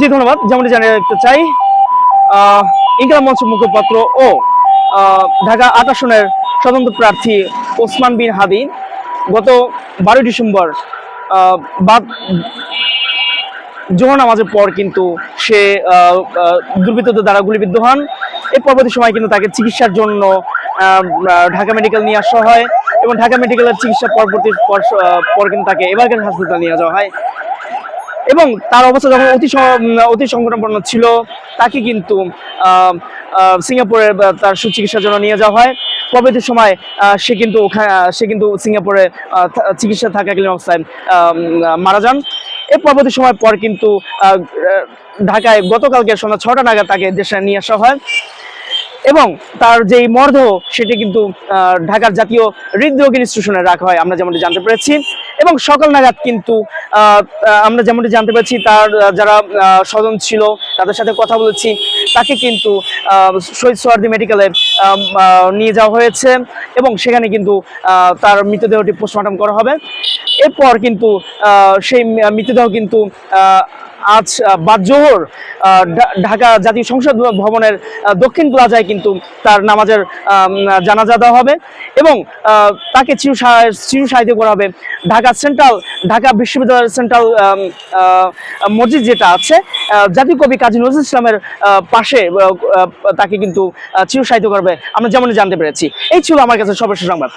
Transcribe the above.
জি ধন্যবাদ। যেমনটি জানিয়ে রাখতে চাই আহ, ইনকাম মঞ্চ মুখপাত্র ও ঢাকা আট স্বতন্ত্র প্রার্থী ওসমান বিন হাদি গত বারোই ডিসেম্বর বাদ জোহর নামাজের পর কিন্তু সে দুর্বৃত্তদের দ্বারা গুলিবিদ্ধ হন। এই পরবর্তী সময় কিন্তু তাকে চিকিৎসার জন্য ঢাকা মেডিকেল নিয়ে আসা হয় এবং ঢাকা মেডিকেলের চিকিৎসা পরবর্তী পর কিন্তু তাকে এবারকার হাসপাতালে নিয়ে যাওয়া হয়। এবং তার অবস্থা যখন অতি অতি সংকটাপন্ন ছিল, তাকে কিন্তু সিঙ্গাপুরে তার সুচিকিৎসার জন্য নিয়ে যাওয়া হয়। পরবর্তী সময় সে কিন্তু ওখানে সে কিন্তু সিঙ্গাপুরে চিকিৎসা থাকাকালীন অবস্থায় মারা যান। এর পরবর্তী সময় পর কিন্তু ঢাকায় গতকালকে সন্ধ্যা ছটা নাগাদ তাকে দেশে নিয়ে আসা হয়। এবং তার যেই মরদেহ, সেটি কিন্তু ঢাকার জাতীয় হৃদরোগ ইনস্টিটিউশনে রাখা হয়। আমরা যেমনটি জানতে পেরেছি এবং সকাল নাগাদ কিন্তু আমরা যেমনটি জানতে পারছি, তার যারা স্বজন ছিল, তাদের সাথে কথা বলেছি, তাকে কিন্তু শহীদ সোয়ার্দি মেডিকেলে নিয়ে যাওয়া হয়েছে এবং সেখানে কিন্তু তার মৃতদেহটি পোস্টমর্টম করা হবে। এরপর কিন্তু সেই মৃতদেহ কিন্তু আজ বাদ জোহর ঢাকা জাতীয় সংসদ ভবনের দক্ষিণ প্লাজায় কিন্তু তার নামাজের জানাজা দেওয়া হবে এবং তাকে চির চিরসাহিত্য করা হবে ঢাকা সেন্ট্রাল, ঢাকা বিশ্ববিদ্যালয়ের সেন্ট্রাল মসজিদ যেটা আছে জাতীয় কবি কাজী নজরুল ইসলামের পাশে তাকে কিন্তু চিরসাহিত্য করবে। আমরা যেমন জানতে পেরেছি। এই ছিল আমার কাছে সর্বশেষ সংবাদ।